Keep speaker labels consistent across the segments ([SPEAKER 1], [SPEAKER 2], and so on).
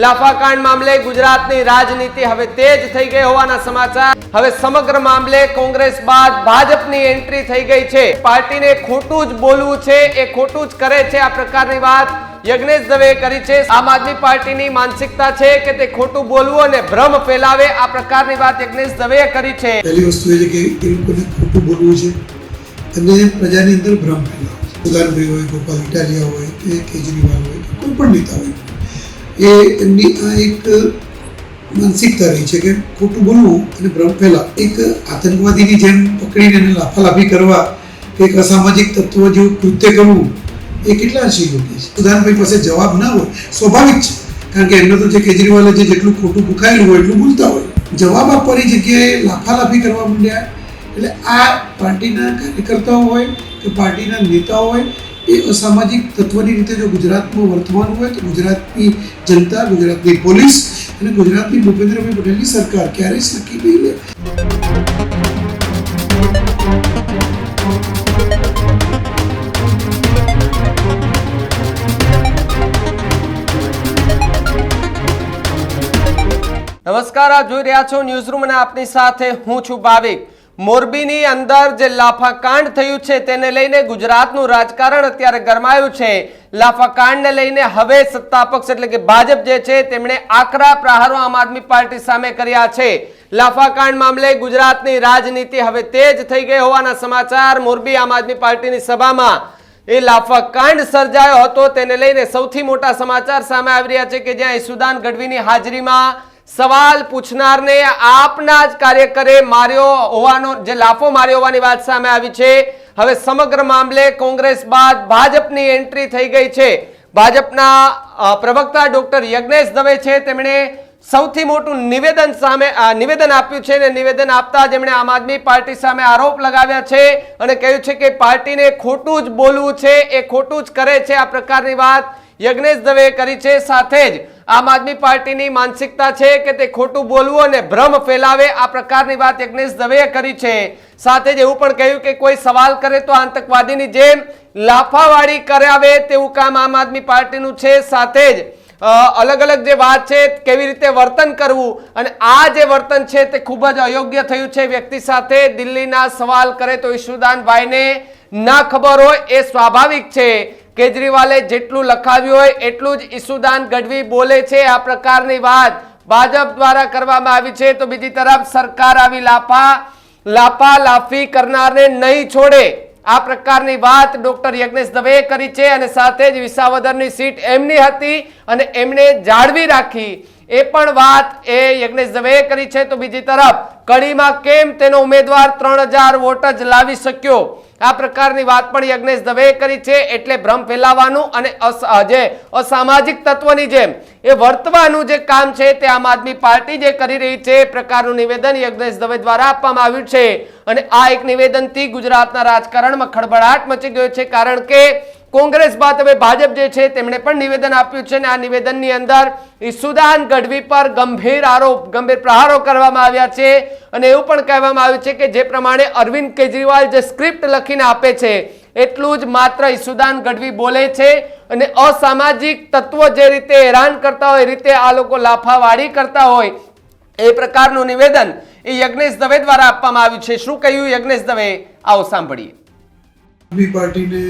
[SPEAKER 1] લાફાકાંડ મામલે ગુજરાતની રાજનીતિ હવે તેજ થઈ ગઈ હોવાના સમાચાર. હવે સમગ્ર મામલે કોંગ્રેસ બાદ ભાજપની એન્ટ્રી થઈ ગઈ છે. પાર્ટીને ખોટું જ બોલવું છે, એ ખોટું જ કરે છે આ પ્રકારની વાત યજ્ઞેશ દવે કરી છે. આમ આદમી પાર્ટીની માનસિકતા છે કે તે ખોટું બોલવું અને ભ્રમ ફેલાવે આ પ્રકારની વાત યજ્ઞેશ દવે કરી છે.
[SPEAKER 2] પહેલી વસ્તુ એ છે કે એ લોકોને ખોટું બોલવું છે. અને પ્રજાની અંદર ભ્રમ ફેલાવે છે. હોય, ગોપાલ ઇટાલિયા હોય, કે કેજરીવાલ હોય, કોઈ પણ નેતા હોય. એ એમની આ એક માનસિકતા રહી છે કે ખોટું બોલવું અને ભ્રમ પહેલાં એક આતંકવાદીની જેમ પકડીને એને લાફાલાફી કરવા કે એક અસામાજિક તત્વો જેવું કૃત્ય કરવું, એ કેટલા અંશે યોગ્ય છે? ઉદાહરણભાઈ પાસે જવાબ ના હોય, સ્વાભાવિક છે. કારણ કે એમને તો જે કેજરીવાલે જે જેટલું ખોટું ભૂખાયેલું હોય એટલું બોલતા હોય. જવાબ આપવાની જગ્યાએ લાફાલાફી કરવા માંડ્યા. એટલે આ પાર્ટીના કાર્યકર્તાઓ હોય કે પાર્ટીના નેતાઓ હોય એ અસામાજિક તત્વની રીતે જો ગુજરાતમાં વર્તવાનું હોય તો ગુજરાતની જનતા, ગુજરાતની પોલીસ અને ગુજરાતની ભૂપેન્દ્રભાઈ પટેલની સરકાર ક્યારેય સકી નહીં લે.
[SPEAKER 1] નમસ્કાર, આપ જોઈ રહ્યા છો ન્યૂઝ રૂમ અને આપની સાથે હું છું ભાવિક. મોરબીની અંદર જે લાફાકાંડ થયું છે તેને લઈને ગુજરાતનું રાજકારણ અત્યારે ગરમાયું છે. લાફાકાંડને લઈને હવે સત્તા પક્ષ એટલે કે ભાજપ જે છે તેમણે આકરા પ્રહારો આમ આદમી પાર્ટી સામે કર્યા છે. લાફાકાંડ મામલે ગુજરાતની રાજનીતિ હવે તેજ થઈ ગઈ હોવાના સમાચાર મોરબી આમ આદમી પાર્ટીની સભામાં. એ લાફાકાંડ સર્જાયો હતો તેને લઈને સૌથી મોટા સમાચાર સામે આવી રહ્યા છે કે જ્યાં ઈસુદાન ગઢવીની હાજરીમાં સવાલ પૂછનારને આપના જ કાર્યકરે માર્યો હોવાનો, જે લાફો માર્યો હોવાની વાત સામે આવી છે. હવે સમગ્ર મામલે કોંગ્રેસ બાદ ભાજપની એન્ટ્રી થઈ ગઈ છે. ભાજપના પ્રવક્તા ડોક્ટર યજ્ઞેશ દવે છે. તેમણે સૌથી મોટું નિવેદન સામે નિવેદન આપ્યું છે અને નિવેદન આપતા જેમણે આમ આદમી પાર્ટી સામે આરોપ લગાવ્યા છે અને કહ્યું છે કે પાર્ટીને ખોટું જ બોલવું છે, એ ખોટું જ કરે છે આ પ્રકારની વાત યજ્ઞેશ દવે કરી છે. સાથે જ આમ આદમી પાર્ટીની માનસિકતા છે કે તે ખોટું બોલવું અને ભ્રમ ફેલાવે આ પ્રકારની વાત યજ્ઞેશ દવેએ કરી છે. સાથે જ એવું પણ કહ્યું કે કોઈ સવાલ કરે તો આતંકવાદીની જેમ લાફાવાળી કરાવે તેવું કામ આમ આદમી પાર્ટીનું છે. સાથે જ અલગ અલગ જે વાત છે કેવી રીતે વર્તન કરવું અને આ જે વર્તન છે તે ખૂબ જ અયોગ્ય થયું છે. વ્યક્તિ સાથે દિલ્હીના સવાલ કરે તો ઈશુદાનભાઈને ના ખબર હોય એ સ્વાભાવિક છે. કેજરીવાલે જેટલું લખાવ્યું હોય એટલું જ ઈશુદાન ગઢવી બોલે છે. આ પ્રકારની વાત ભાજપ દ્વારા કરવામાં આવી છે. તો બીજી તરફ સરકાર આવી લાફા લાફા લાફી કરનારને નહીં છોડે. આ પ્રકારની વાત ડોક્ટર યજ્ઞેશ દવે કરી છે અને સાથે જ વિસાવદરની સીટ એમની હતી અને એમણે જાળવી રાખી. એ પણ વાત એ યજ્ઞેશ દવેએ કરી છે. તો બીજી તરફ, કડીમાં કેમ તેનો ઉમેદવાર ત્રણ હજાર વોટ જ લાવી શક્યો? આ પ્રકારની વાત પણ યજ્ઞેશ દવેએ કરી છે. એટલે ભ્રમ ફેલાવાનું અને જે અસામાજિક તત્વની જેમ એ વર્તવાનું જે કામ છે તે આમ આદમી પાર્ટી જે કરી રહી છે, એ પ્રકારનું નિવેદન યજ્ઞેશ દવે દ્વારા આપવામાં આવ્યું છે. અને આ એક નિવેદનથી ગુજરાતના રાજકારણમાં ખળભળાટ મચી ગયો છે. કારણ કે કોંગ્રેસ બાદ હવે ભાજપ જે છે તેમણે પણ નિવેદન આપ્યું છે અને આ નિવેદનની અંદર ઈસુદાન ગઢવી પર ગંભીર આરોપ, ગંભીર પ્રહારો કરવામાં આવ્યા છે અને એવું પણ કહેવામાં આવ્યું છે કે જે પ્રમાણે અરવિંદ કેજરીવાલ જે સ્ક્રિપ્ટ લખીને આપે છે, એટલું જ માત્ર ઈસુદાન ગઢવી બોલે છે અને અસામાજિક તત્વો જે રીતે હેરાન કરતા હોય, એ રીતે આ લોકો લાફાવાળી કરતા હોય, એ પ્રકારનું નિવેદન એ યજ્ઞેશ દવે દ્વારા આપવામાં આવ્યું છે. શું કહ્યું યજ્ઞેશ દવે? આવો સાંભળીએ.
[SPEAKER 2] પાર્ટીને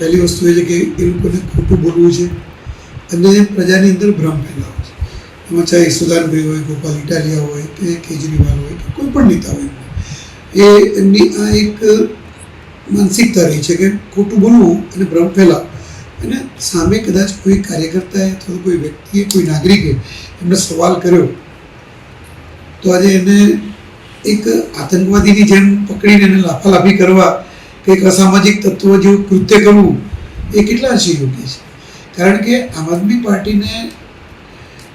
[SPEAKER 2] પહેલી વસ્તુ એ છે કે એ લોકોને ખોટું બોલવું છે અને પ્રજાની અંદર ભ્રમ ફેલાવો છે. એમાં ચાહે સુધાનભાઈ હોય, ગોપાલ ઇટાલિયા હોય, કે કેજરીવાલ હોય, કે કોઈ પણ નેતા હોય. એ એમની આ એક માનસિકતા રહી છે કે ખોટું બોલવું અને ભ્રમ ફેલાવો. અને સામે કદાચ કોઈ કાર્યકર્તાએ અથવા કોઈ વ્યક્તિએ, કોઈ નાગરિકે એમને સવાલ કર્યો, તો આજે એને એક આતંકવાદીની જેમ પકડીને એને લાફાલાફી કરવા એક અસામાજિક તત્વો જેવું કૃત્ય કરવું એ કેટલા અંશે યોગ્ય છે? કારણ કે આમ આદમી પાર્ટીને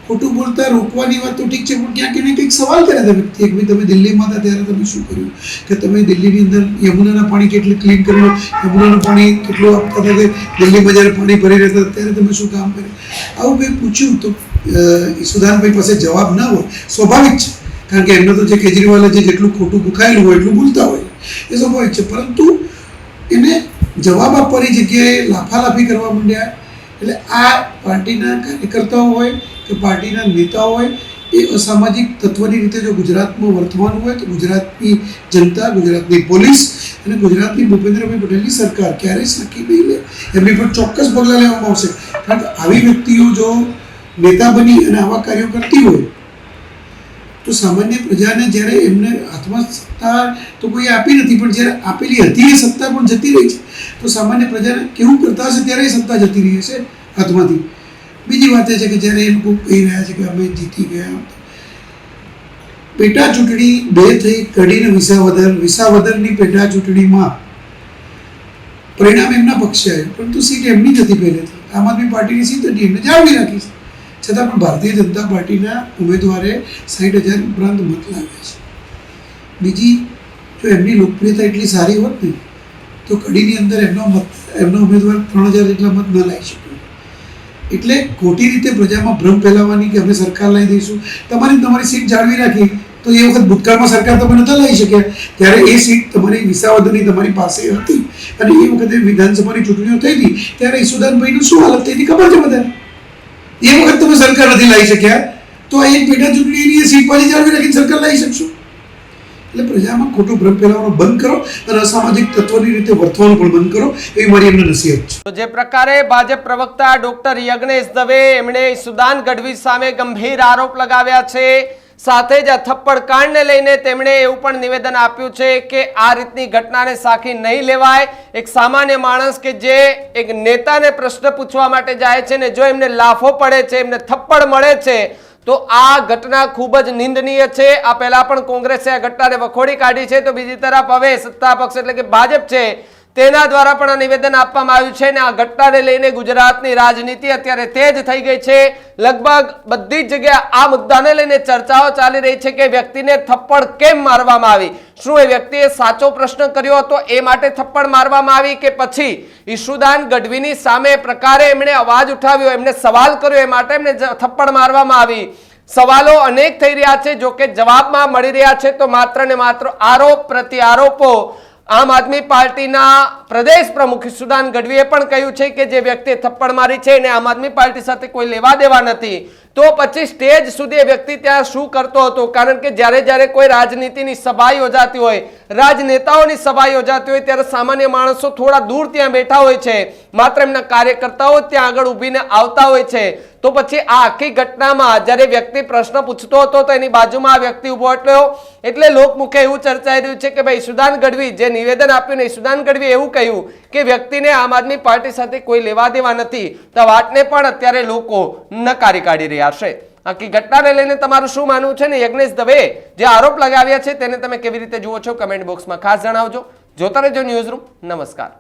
[SPEAKER 2] ખોટું બોલતા રોકવાની વાત તો ઠીક છે, પણ ક્યાંક એને કંઈક સવાલ કર્યા હતા વ્યક્તિએ કે ભાઈ, તમે દિલ્હીમાં હતા ત્યારે તમે શું કર્યું? કે તમે દિલ્હીની અંદર યમુનાના પાણી કેટલું ક્લીન કર્યું યમુનાનું પાણી કેટલું આપતા હતા દિલ્હીમાં જ્યારે પાણી ભરી રહેતા હતા ત્યારે તમે શું કામ કર્યું? આવું કંઈ પૂછ્યું તો સુધાનભાઈ પાસે જવાબ ના હોય, સ્વાભાવિક છે. કારણ કે એમને તો જે કેજરીવાલે જે જેટલું ખોટું ભૂખાયેલું હોય, એટલું ભૂલતા હોય, એ સ્વાભાવિક છે. પરંતુ એને જવાબ આપવાની જગ્યાએ લાફાલાફી કરવા માંડ્યા. એટલે આ પાર્ટીના કાર્યકર્તાઓ હોય કે પાર્ટીના નેતાઓએ એ અસામાજિક તત્વની રીતે જો ગુજરાતમાં વર્તમાન હોય, તો ગુજરાતની જનતા, ગુજરાતની પોલીસ અને ગુજરાતની ભૂપેન્દ્રભાઈ પટેલની સરકાર ક્યારેય સાકી નહીં લે. એમની પર ચોક્કસ પગલાં લેવામાં આવશે. કારણ કે આવી વ્યક્તિઓ જો નેતા બની અને આવા કાર્યો કરતી હોય તો સામાન્ય પ્રજાને જ્યારે એમને હાથમાં સત્તા તો કોઈ આપી નથી, પણ જ્યારે આપેલી હતી એ સત્તા પણ જતી રહી છે, તો સામાન્ય પ્રજાને કેવું કરતા હશે ત્યારે એ સત્તા જતી રહી હશે હાથમાંથી. બીજી વાત એ છે કે જ્યારે એ લોકો કહી રહ્યા છે કે અમે જીતી ગયા પેટા ચૂંટણી બે થઈ કડીને વિસાવદર, વિસાવદરની પેટા ચૂંટણીમાં પરિણામ એમના પક્ષે આવ્યું, પરંતુ સીટ એમની જ હતી પહેલેથી. આમ આદમી પાર્ટીની સીટ હતી, એમને જાળવી રાખી છે. છતાં પણ ભારતીય જનતા પાર્ટીના ઉમેદવારે સાઠ હજાર ઉપરાંત મત લાવ્યા છે. બીજી, જો એમની લોકપ્રિયતા એટલી સારી હોત ને, તો કડીની અંદર એમનો મત, એમનો ઉમેદવાર ત્રણ હજાર જેટલા મત ન લાવી શક્યો એટલે ખોટી રીતે પ્રજામાં ભ્રમ ફેલાવવાની કે અમે સરકાર લઈ દઈશું, તમારી તમારી સીટ જાળવી રાખી, તો એ વખત ભૂતકાળમાં સરકાર તમે નતા લઈ શક્યા. ત્યારે એ સીટ તમારી વિસાવદરની તમારી પાસે હતી. અને એ વખતે વિધાનસભાની ચૂંટણીઓ થઈ હતી, ત્યારે ઈસુદાનભાઈનું શું હાલત થઈ હતી ખબર છે બધાને? એ વખત તમે સરકાર નથી લાવી શક્યા? તો એક પેટા ચૂંટણીની સીટ પાછી જાળવી રાખીને સરકાર લાવી શકશો? એટલે પ્રજામાં ખોટું ભ્રમ ફેલાવવાનું બંધ કરો અને અસામાજિક તત્વોની રીતે વર્તવાનું પણ બંધ કરો, એવી મારી એમને નસીહત છે.
[SPEAKER 1] જે પ્રકારે ભાજપ પ્રવક્તા ડોક્ટર યજ્ઞેશ દવે એમણે સુદાન ગઢવી સામે ગંભીર આરોપ લગાવ્યા છે. સાથે જ આ થપ્પડ કાંડને લઈને તેમણે એવું પણ નિવેદન આપ્યું છે કે આ રીતની ઘટનાને સાખી નહીં લેવાય. એક સામાન્ય માણસ કે જે એક નેતાને પ્રશ્ન પૂછવા માટે જાય છે ને જો એમને લાફો પડે છે, એમને થપ્પડ મળે છે, તો આ ઘટના ખૂબ જ નિંદનીય છે. આ પહેલા પણ કોંગ્રેસે આ ઘટનાને વખોડી કાઢી છે. તો બીજી તરફ હવે સત્તા પક્ષ એટલે કે ભાજપ છે તેના દ્વારા પણ આ નિવેદન આપવામાં આવ્યું છે અને આ ઘટનાને લઈને ગુજરાતની રાજનીતિ અત્યારે તેજ થઈ ગઈ છે. લગભગ બધી જ જગ્યાએ આ મુદ્દાને લઈને ચર્ચાઓ ચાલી રહી છે કે વ્યક્તિને થપ્પડ કેમ મારવામાં આવી? શું એ વ્યક્તિએ સાચો પ્રશ્ન કર્યો હતો એ માટે થપ્પડ મારવામાં આવી કે પછી ઈશુદાન ગઢવીની સામે પ્રકારે એમણે અવાજ ઉઠાવ્યો એમને સવાલ કર્યો એ માટે એમને થપ્પડ મારવામાં આવી? સવાલો અનેક થઈ રહ્યા છે. જો કે જવાબમાં મળી રહ્યા છે તો માત્ર ને માત્ર આરોપ પ્રત્યારોપો. આમ આદમી પાર્ટીના પ્રદેશ પ્રમુખ સુદાન ગઢવીએ પણ કહ્યું છે કે જે વ્યક્તિએ થપ્પડ મારી છે એને આમ આદમી પાર્ટી સાથે કોઈ લેવા દેવા નથી. તો પછી સ્ટેજ સુધી વ્યક્તિ ત્યાં શું કરતો હતો? કારણ કે જ્યારે જ્યારે કોઈ રાજનીતિની સભા યોજાતી હોય, રાજનેતાઓની સભા યોજાતી હોય, ત્યારે સામાન્ય માણસો થોડા દૂર ત્યાં બેઠા હોય છે. માત્ર એમના કાર્યકર્તાઓ ત્યાં આગળ ઊભીને આવતા હોય છે. તો પછી આ આખી ઘટનામાં જ્યારે વ્યક્તિ પ્રશ્ન પૂછતો હતો, તો એની બાજુમાં આ વ્યક્તિ ઊભો હતો એટલે લોકમુખે એવું ચર્ચાઈ રહ્યું છે કે ભાઈ સુદાન ગઢવી જે નિવેદન આપ્યું ને સુદાન ગઢવી એવું કહ્યું કે વ્યક્તિને આમ આદમી પાર્ટી સાથે કોઈ લેવા દેવા નથી. તો વાતને પણ અત્યારે લોકો નકારી કાઢી રહ્યા છે. આખી ઘટનાને લઈને તમારું શું માનવું છે ને? યજ્ઞેશ દવે જે આરોપ લગાવ્યા છે, તેને તમે કેવી રીતે જુઓ છો? કમેન્ટ બોક્સમાં ખાસ જણાવજો. જોતા રહેજો ન્યૂઝ રૂમ. નમસ્કાર.